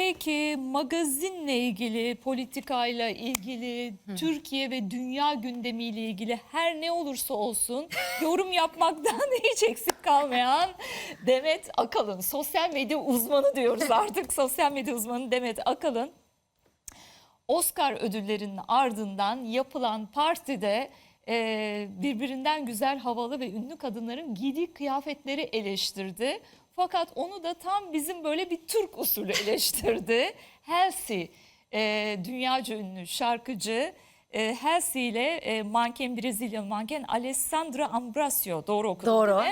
Peki magazinle ilgili, politikayla ilgili, Türkiye ve dünya gündemiyle ilgili her ne olursa olsun yorum yapmaktan hiç eksik kalmayan Demet Akalın. Sosyal medya uzmanı diyoruz artık. Sosyal medya uzmanı Demet Akalın. Oscar ödüllerinin ardından yapılan partide e, birbirinden güzel, havalı ve ünlü kadınların giydiği kıyafetleri eleştirdi. Fakat onu da tam bizim böyle bir Türk usulü eleştirdi. Halsey, e, dünyaca ünlü şarkıcı e, Halsey ile e, manken Brezilyalı manken Alessandra Ambrosio doğru okudum Doğru.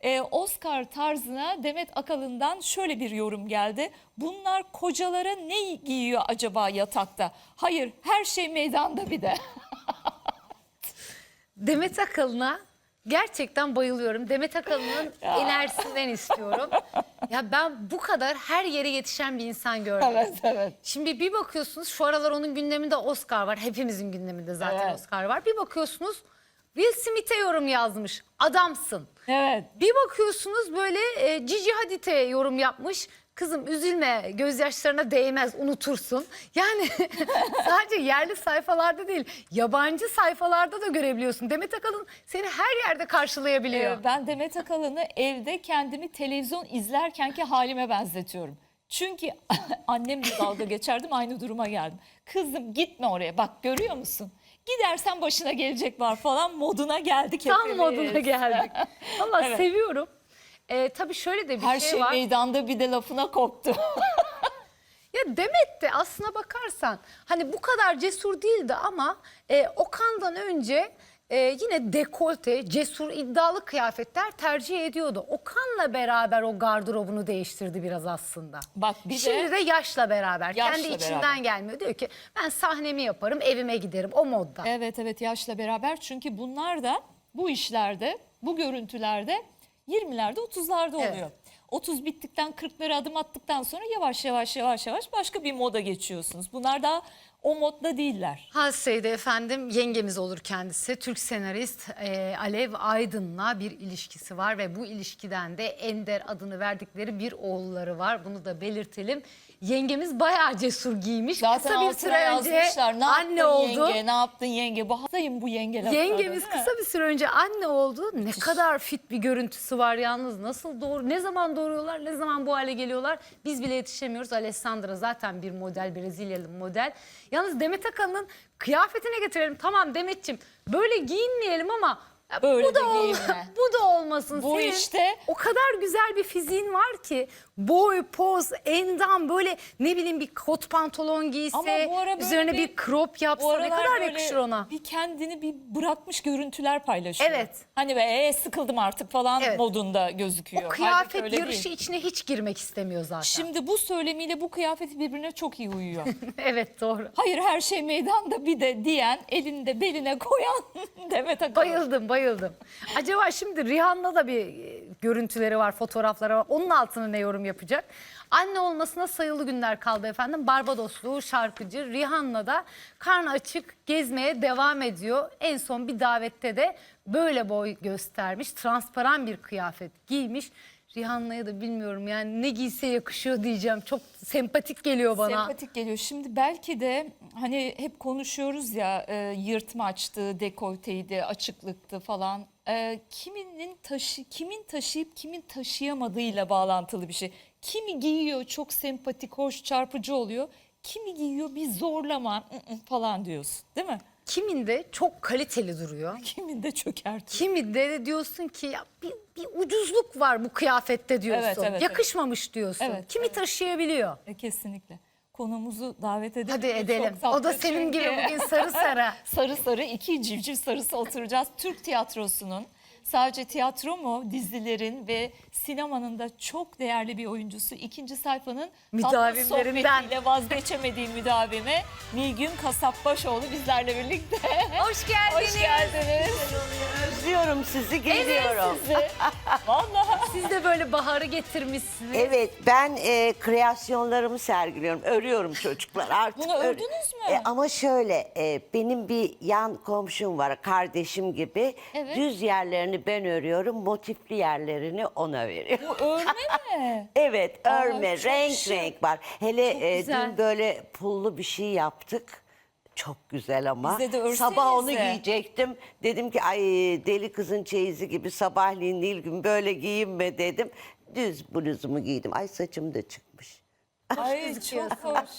Ee, Oscar tarzına Demet Akalın'dan şöyle bir yorum geldi. Bunlar kocalara ne giyiyor acaba yatakta? Hayır her şey meydanda bir de. Demet Akalın'a gerçekten bayılıyorum. Demet Akalın'ın enerjisinden istiyorum. Ya ben bu kadar her yere yetişen bir insan gördüm. evet. Şimdi bir bakıyorsunuz şu aralar onun gündeminde Oscar var. Hepimizin gündeminde zaten Evet. Oscar var. Bir bakıyorsunuz Will Smith'e yorum yazmış. Adamsın. Evet. Bir bakıyorsunuz böyle e, Gigi Hadid'e yorum yapmış. Kızım üzülme gözyaşlarına değmez unutursun. Yani sadece yerli sayfalarda değil yabancı sayfalarda da görebiliyorsun. Demet Akalın seni her yerde karşılayabiliyor. Ee, ben Demet Akalın'ı evde kendimi televizyon izlerkenki halime benzetiyorum. Çünkü annem de dalga geçerdim aynı duruma geldim. Kızım gitme oraya bak görüyor musun? Gidersen başına gelecek var falan moduna geldik Tam hepimiz. moduna geldik. Ama Evet. seviyorum. E, tabii şöyle de bir Her şey, şey var. meydanda bir de lafına koptu. Ya Demet de aslına bakarsan hani bu kadar cesur değildi ama e, Okan'dan önce e, yine dekolte, cesur, iddialı kıyafetler tercih ediyordu. Okan'la beraber o gardırobunu değiştirdi biraz aslında. Bak bir Şimdi de de yaşla beraber. Yaşla Kendi içinden beraber. gelmiyor. Diyor ki ben sahnemi yaparım, evime giderim o modda. Evet evet yaşla beraber çünkü bunlar da bu işlerde bu görüntülerde 20'lerde 30'larda Evet. oluyor. 30 bittikten 40'lara adım attıktan sonra yavaş yavaş yavaş yavaş başka bir moda geçiyorsunuz. Bunlar daha o modda değiller. Halsey'de efendim yengemiz olur kendisi. Türk senarist e, Alev Aydın'la bir ilişkisi var ve bu ilişkiden de Ender adını verdikleri bir oğulları var. Bunu da belirtelim. Yengemiz bayağı cesur giymiş. Zaten kısa bir süre önce yazmışlar. Ne anne oldu. yenge, ne yaptın yenge? Bu hastayım bu yenge lafları, Yengemiz kısa bir süre önce anne oldu. Ne kadar fit bir görüntüsü var yalnız. Nasıl doğru, ne zaman doğuruyorlar, ne zaman bu hale geliyorlar. Biz bile yetişemiyoruz. Alessandra zaten bir model, Brezilyalı model. Yalnız Demet Akalın'ın kıyafetine getirelim. Tamam Demet'ciğim böyle giyinmeyelim ama ya Böyle bu de da ol- giyinme. bu da olmasın. Bu Senin işte- o kadar güzel bir fiziğin var ki boy, poz, endam böyle ne bileyim bir kot pantolon giyse, Ama bu ara böyle üzerine bir, bir- crop Bu yapsa ne aralar kadar böyle yakışır ona. Bir kendini bir bırakmış görüntüler paylaşıyor. Evet. Hani be "Ee, sıkıldım artık falan Evet. modunda gözüküyor. O Halbuki kıyafet öyle yarışı değil. içine hiç girmek istemiyor zaten. Şimdi bu söylemiyle bu kıyafeti birbirine çok iyi uyuyor. evet doğru. Hayır her şey meydanda bir de diyen elinde beline koyan Demet Akalın. Bayıldım bayıldım. Acaba şimdi Rihanna da bir görüntüleri var, fotoğrafları var. Onun altına ne yorum yapacak? Anne olmasına sayılı günler kaldı efendim. Barbadoslu şarkıcı Rihanna da karnı açık gezmeye devam ediyor. En son bir davette de böyle boy göstermiş. Transparan bir kıyafet giymiş. Rihanna'ya da bilmiyorum yani ne giyse yakışıyor diyeceğim. Çok sempatik geliyor bana. Sempatik geliyor. Şimdi belki de hani hep konuşuyoruz ya e, yırtmaçtı, dekolteydi, açıklıktı falan. E, kiminin taşı, kimin taşıyıp kimin taşıyamadığıyla bağlantılı bir şey. Kimi giyiyor çok sempatik, hoş, çarpıcı oluyor. Kimi giyiyor bir zorlama ı, ı falan diyorsun değil mi? Kiminde çok kaliteli duruyor. Kimin de çökertiyor. Kimi de diyorsun ki ya bir, bir ucuzluk var bu kıyafette diyorsun. Evet, evet, Yakışmamış diyorsun. Evet, Kimi evet. taşıyabiliyor. E, kesinlikle. Konumuzu davet edelim. Hadi edelim. O da senin çünkü. gibi bugün sarı sarı. sarı sarı iki civciv sarısı oturacağız. Türk tiyatrosunun sadece tiyatro mu dizilerin ve sinemanın da çok değerli bir oyuncusu. ikinci sayfanın tatlı sohbetiyle vazgeçemediğim müdavime Nilgün Kasapbaşoğlu bizlerle birlikte. Hoş geldiniz. Hoş geldiniz. Özlüyorum sizi geliyorum. Sizi. Vallahi. Siz de böyle baharı getirmişsiniz. Evet ben e, kreasyonlarımı sergiliyorum. Örüyorum çocuklar artık. Bunu ör- ördünüz mü? E, ama şöyle e, benim bir yan komşum var kardeşim gibi. Evet. Düz yerlerini ben örüyorum. Motifli yerlerini ona veriyorum. Bu örme mi? Evet örme çok renk şık. renk var. Hele e, güzel. dün böyle pullu bir şey yaptık. Çok güzel ama. Bize de Sabah onu giyecektim. Dedim ki ay deli kızın çeyizi gibi sabahleyin Nilgün böyle giyinme dedim. Düz bluzumu giydim. Ay saçım da çıkmış. Ay çok hoş.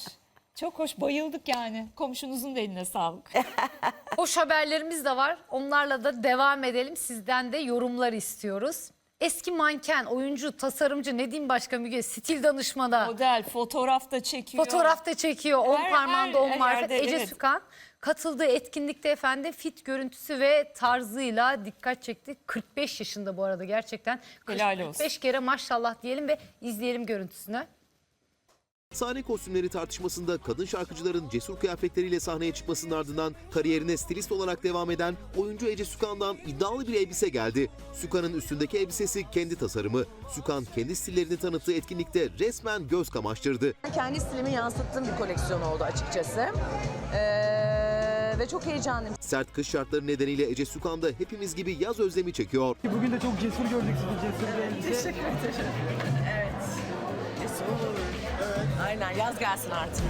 Çok hoş bayıldık yani. Komşunuzun da eline sağlık. Hoş haberlerimiz de var. Onlarla da devam edelim. Sizden de yorumlar istiyoruz. Eski manken, oyuncu, tasarımcı ne diyeyim başka Müge? Stil danışmada. Model fotoğraf da çekiyor. Fotoğrafta çekiyor. On Her- parmağında her- on marifet. yerde, Ece evet. Sükan katıldığı etkinlikte efendim fit görüntüsü ve tarzıyla dikkat çekti. 45 yaşında bu arada gerçekten. Helal olsun. 45 kere maşallah diyelim ve izleyelim görüntüsünü. Sahne kostümleri tartışmasında kadın şarkıcıların cesur kıyafetleriyle sahneye çıkmasının ardından kariyerine stilist olarak devam eden oyuncu Ece Sükan'dan iddialı bir elbise geldi. Sükan'ın üstündeki elbisesi kendi tasarımı. Sükan kendi stillerini tanıttığı etkinlikte resmen göz kamaştırdı. Kendi stilimi yansıttığım bir koleksiyon oldu açıkçası. Ee, ve çok heyecanlıyım. Sert kış şartları nedeniyle Ece Sükan da hepimiz gibi yaz özlemi çekiyor. Bugün de çok cesur gördük sizi cesur bir elbise. Aynen yaz gelsin artık.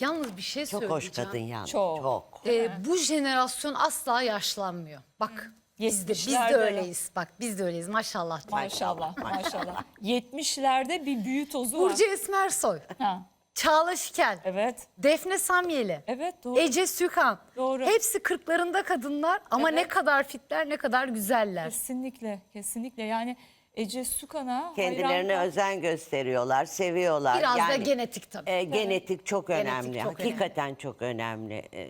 Yalnız bir şey Çok söyleyeceğim. hoş kadın yani. Çok. Çok. Ee, bu jenerasyon asla yaşlanmıyor. Bak biz de, biz de öyleyiz. Bak biz de öyleyiz maşallah. Maşallah maşallah. 70'lerde bir büyü tozu var. Burcu Esmersoy, Ha, Çağla Şikel, evet. Defne Samyeli, Evet doğru. Ece Sükan. Doğru. Hepsi kırklarında kadınlar ama Evet. ne kadar fitler ne kadar güzeller. Kesinlikle kesinlikle yani Ece Sukan'a Kendilerine hayran- özen gösteriyorlar, seviyorlar. Biraz da genetik tabii. e, genetik çok Genetik önemli. çok Hakikaten çok önemli. E,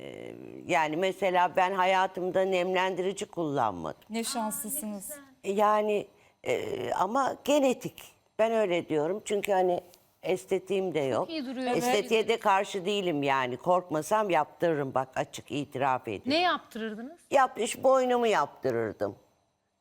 yani mesela ben hayatımda nemlendirici kullanmadım. Ne şanslısınız. Yani e, ama genetik. Ben öyle diyorum. Çünkü hani estetiğim de yok. iyi duruyor. Estetiğe de karşı değilim yani. Korkmasam yaptırırım bak açık itiraf edeyim. Ne yaptırırdınız? Yapmış boynumu yaptırırdım.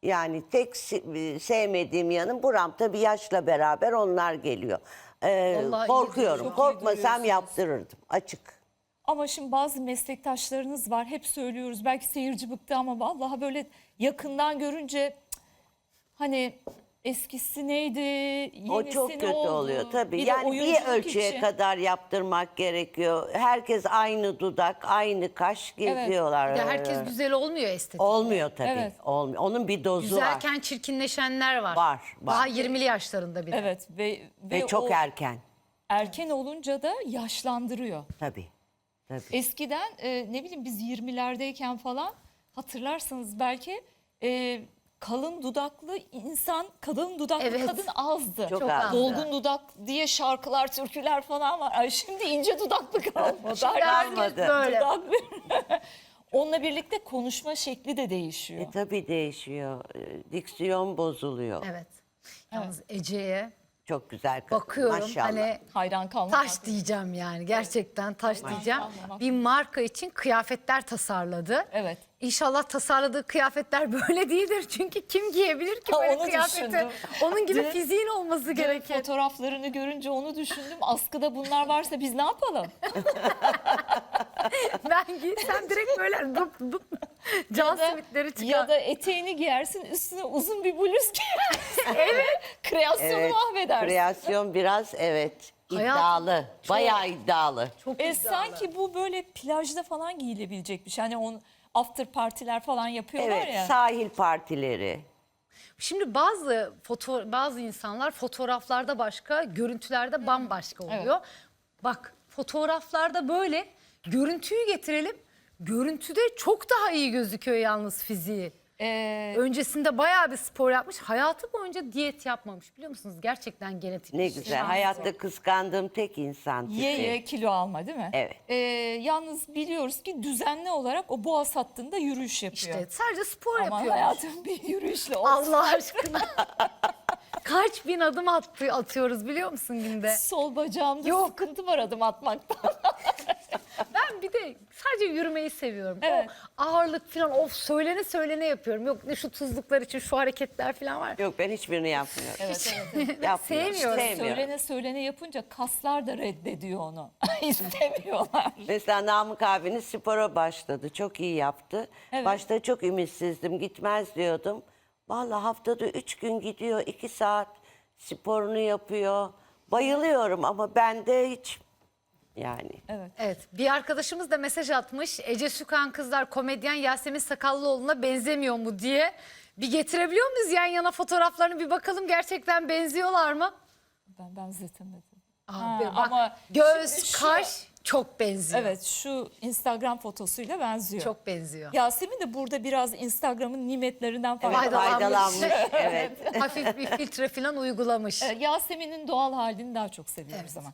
Yani tek se- sevmediğim yanım buram tabii yaşla beraber onlar geliyor. Ee, Vallahi iyi korkuyorum. Korkmasam Çok iyi duruyorsunuz. yaptırırdım. Açık. Ama şimdi bazı meslektaşlarınız var. Hep söylüyoruz. Belki seyirci bıktı ama vallahi böyle yakından görünce cık, hani eskisi neydi? Yenisi O çok ne kötü oldu? oluyor tabii. Bir de yani bir oyunculuk ölçüye için. kadar yaptırmak gerekiyor. Herkes aynı dudak, aynı kaş geziyorlar. Bir de herkes güzel olmuyor estetik. Olmuyor tabii. Evet. Olmuyor. Onun bir dozu var. Güzelken çirkinleşenler var. Var, var. Daha 20'li yaşlarında bile. Evet ve, ve, Ve çok o erken. erken olunca da yaşlandırıyor. Tabii. Tabii. Eskiden e, ne bileyim biz 20'lerdeyken falan hatırlarsanız belki e, kalın dudaklı insan, kalın dudaklı Evet. kadın azdı. Çok Çok azdı. az. Dolgun dudak diye şarkılar, türküler falan var. Ay şimdi ince dudaklı kalmadı. Herkes Kalmadı. böyle. Dudaklı. Onunla birlikte konuşma şekli de değişiyor. E, tabii değişiyor. E, Diksiyon bozuluyor. Evet. Yalnız Ece'ye Çok güzel kadın. bakıyorum Maşallah. hani Hayran kalmak. taş diyeceğim yani gerçekten taş diyeceğim. maşallah. Bir marka için kıyafetler tasarladı. Evet. İnşallah tasarladığı kıyafetler böyle değildir. Çünkü kim giyebilir ki Ha, böyle onu kıyafeti? düşündüm. Onun gibi Dün- fiziğin olması Dün gerekir. fotoğraflarını görünce onu düşündüm. Askıda bunlar varsa biz ne yapalım? Ben giysem direkt böyle dup dup can simitleri çıkar. ya da eteğini giyersin üstüne uzun bir bluz giyersin. evet. Kreasyonu Evet, mahvedersin. Kreasyon biraz evet iddialı. Bayağı iddialı. Çok E, sanki bu böyle plajda falan giyilebilecek bir şey. Hani on after partiler falan yapıyorlar Evet, ya. sahil partileri. Şimdi bazı foto bazı insanlar fotoğraflarda başka, görüntülerde bambaşka oluyor. Bak fotoğraflarda böyle görüntüyü getirelim. Görüntüde çok daha iyi gözüküyor yalnız fiziği. Ee, Öncesinde bayağı bir spor yapmış. Hayatı boyunca diyet yapmamış biliyor musunuz? Gerçekten genetik. Ne bir şey. güzel. Hayatta kıskandığım tek insan tipi. ye ye kilo alma değil mi? Evet. Ee, yalnız biliyoruz ki düzenli olarak o boğaz hattında yürüyüş yapıyor. İşte sadece spor Aman yapıyor. hayatım bir yürüyüşle olsun. Allah aşkına. Kaç bin adım attı, atıyoruz biliyor musun günde? Sol bacağımda Yok. sıkıntı var adım atmaktan. ben bir de sadece yürümeyi seviyorum. Evet. O ağırlık falan of söylene söylene yapıyorum. Yok ne şu tuzluklar için şu hareketler falan var. Yok ben hiçbirini yapmıyorum. Yapmıyorum. Sevmiyorum. Sevmiyorum. Söylene söylene yapınca kaslar da reddediyor onu. İstemiyorlar. Mesela Namık abiniz spora başladı. Çok iyi yaptı. Evet. Başta çok ümitsizdim. Gitmez diyordum. Vallahi haftada üç gün gidiyor. iki saat sporunu yapıyor. Bayılıyorum ama bende hiç yani. Evet bir arkadaşımız da mesaj atmış. Ece Sükan kızlar komedyen Yasemin Sakallıoğlu'na benzemiyor mu diye. Bir getirebiliyor muyuz yan yana fotoğraflarını bir bakalım gerçekten benziyorlar mı? Ben benzetemedim. Abi, Ha, bak, ama göz, şimdi şu- kaş çok benziyor. Evet şu Instagram fotosuyla benziyor. Çok benziyor. Yasemin de burada biraz Instagram'ın nimetlerinden Evet, faydalanmış. faydalanmış. evet. Hafif bir filtre falan uygulamış. Ee, Yasemin'in doğal halini daha çok seviyoruz ama.